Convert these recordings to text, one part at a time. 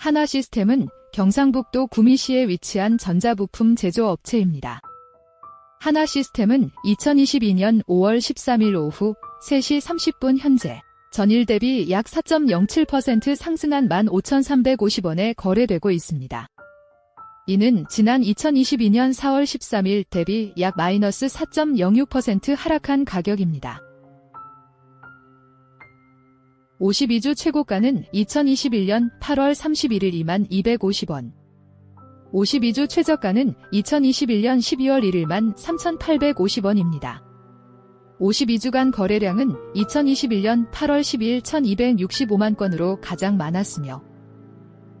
하나 시스템은 경상북도 구미시에 위치한 전자부품 제조업체입니다. 하나 시스템은 2022년 5월 13일 오후 3시 30분 현재 전일 대비 약 4.07% 상승한 15,350원에 거래되고 있습니다. 이는 지난 2022년 4월 13일 대비 약 마이너스 4.06% 하락한 가격입니다. 52주 최고가는 2021년 8월 31일 2만 250원. 52주 최저가는 2021년 12월 1일만 3,850원입니다. 52주간 거래량은 2021년 8월 12일 1,265만 건으로 가장 많았으며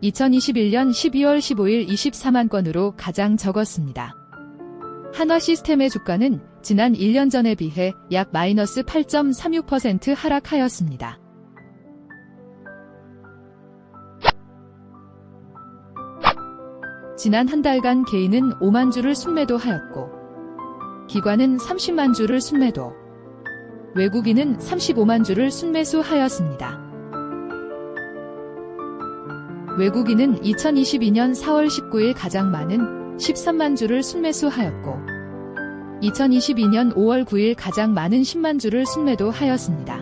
2021년 12월 15일 24만 건으로 가장 적었습니다. 한화 시스템의 주가는 지난 1년 전에 비해 약 마이너스 8.36% 하락하였습니다. 지난 한 달간 개인은 5만 주를 순매도하였고 기관은 30만 주를 순매도 외국인은 35만 주를 순매수하였습니다. 외국인은 2022년 4월 19일 가장 많은 13만 주를 순매수하였고 2022년 5월 9일 가장 많은 10만 주를 순매도하였습니다.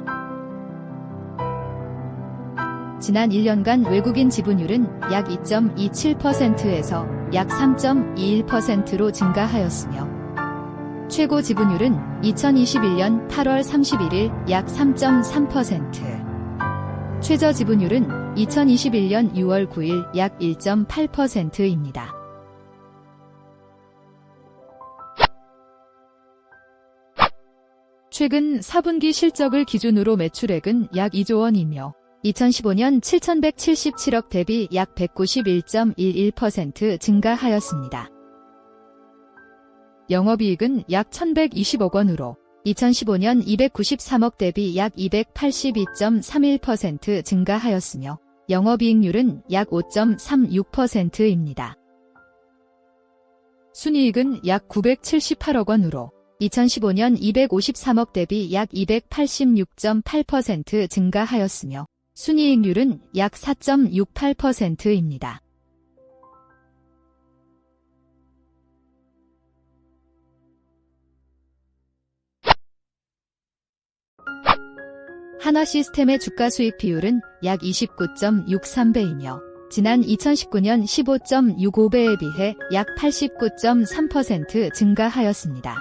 지난 1년간 외국인 지분율은 약 2.27%에서 약 3.21%로 증가하였으며 최고 지분율은 2021년 8월 31일 약 3.3%, 최저 지분율은 2021년 6월 9일 약 1.8%입니다. 최근 4분기 실적을 기준으로 매출액은 약 2조 원이며 2015년 7,177억 대비 약 191.11% 증가하였습니다. 영업이익은 약 1,120억 원으로 2015년 293억 대비 약 282.31% 증가하였으며 영업이익률은 약 5.36%입니다. 순이익은 약 978억 원으로 2015년 253억 대비 약 286.8% 증가하였으며 순이익률은 약 4.68%입니다. 하나 시스템의 주가 수익 비율은 약 29.63배이며 지난 2019년 15.65배에 비해 약 89.3% 증가하였습니다.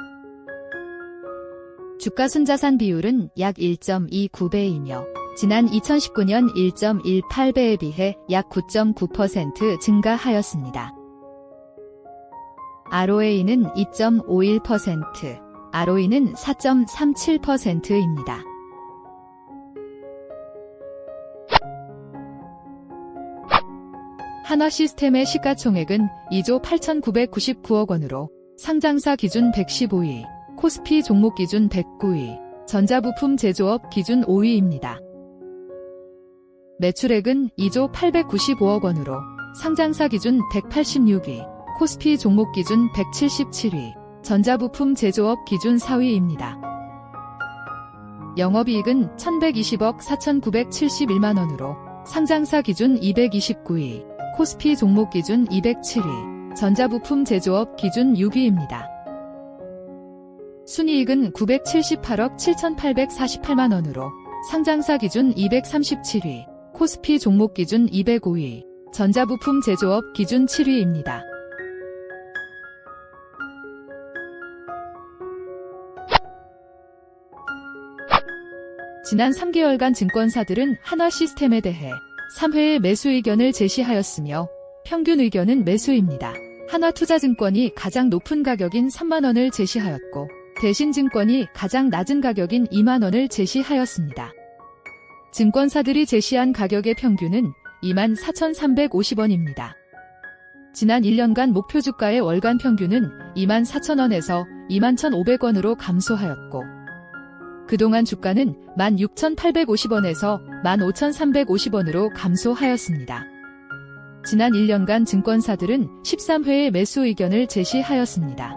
주가 순자산 비율은 약 1.29배이며 지난 2019년 1.18배에 비해 약 9.9% 증가하였습니다. ROA는 2.51%, ROE는 4.37%입니다. 한화 시스템의 시가총액은 2조 8,999억 원으로 상장사 기준 115위, 코스피 종목 기준 109위, 전자부품 제조업 기준 5위입니다. 매출액은 2조 895억 원으로 상장사 기준 186위, 코스피 종목 기준 177위, 전자부품 제조업 기준 4위입니다. 영업이익은 1120억 4,971만 원으로 상장사 기준 229위, 코스피 종목 기준 207위, 전자부품 제조업 기준 6위입니다. 순이익은 978억 7,848만 원으로 상장사 기준 237위, 코스피 종목 기준 205위, 전자부품 제조업 기준 7위입니다. 지난 3개월간 증권사들은 한화 시스템에 대해 3회의 매수 의견을 제시하였으며 평균 의견은 매수입니다. 하나투자증권이 가장 높은 가격인 3만원을 제시하였고 대신증권이 가장 낮은 가격인 2만원을 제시하였습니다. 증권사들이 제시한 가격의 평균은 24,350원입니다. 지난 1년간 목표 주가의 월간 평균은 24,000원에서 21,500원으로 감소하였고 그동안 주가는 16,850원에서 15,350원으로 감소하였습니다. 지난 1년간 증권사들은 13회의 매수 의견을 제시하였습니다.